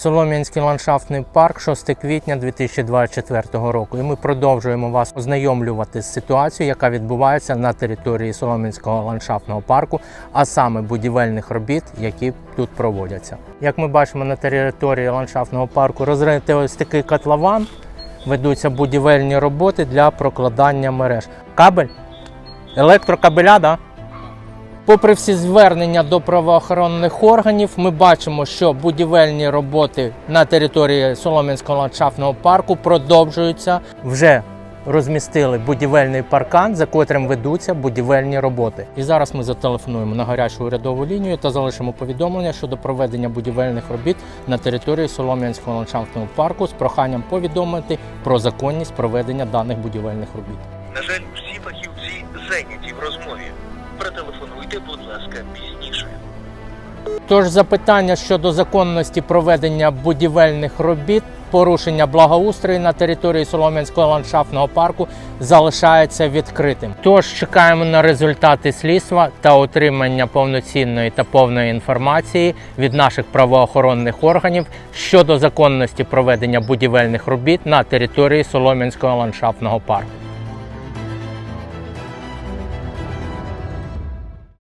Солом'янський ландшафтний парк 6 квітня 2024 року. І ми продовжуємо вас ознайомлювати з ситуацією, яка відбувається на території Солом'янського ландшафтного парку, а саме будівельних робіт, які тут проводяться. Як ми бачимо на території ландшафтного парку, розритий ось такий котлован, ведуться будівельні роботи для прокладання мереж. Кабель? Електрокабеля, да? Попри всі звернення до правоохоронних органів, ми бачимо, що будівельні роботи на території Солом'янського ландшафтного парку продовжуються. Вже розмістили будівельний паркан, за котрим ведуться будівельні роботи. І зараз ми зателефонуємо на гарячу урядову лінію та залишимо повідомлення щодо проведення будівельних робіт на території Солом'янського ландшафтного парку з проханням повідомити про законність проведення даних будівельних робіт. На жаль, всі фахівці зайняті в розмові. Протелефонуйте, будь ласка, пізніше. Тож запитання щодо законності проведення будівельних робіт, порушення благоустрою на території Солом'янського ландшафтного парку залишається відкритим. Тож чекаємо на результати слідства та отримання повноцінної та повної інформації від наших правоохоронних органів щодо законності проведення будівельних робіт на території Солом'янського ландшафтного парку.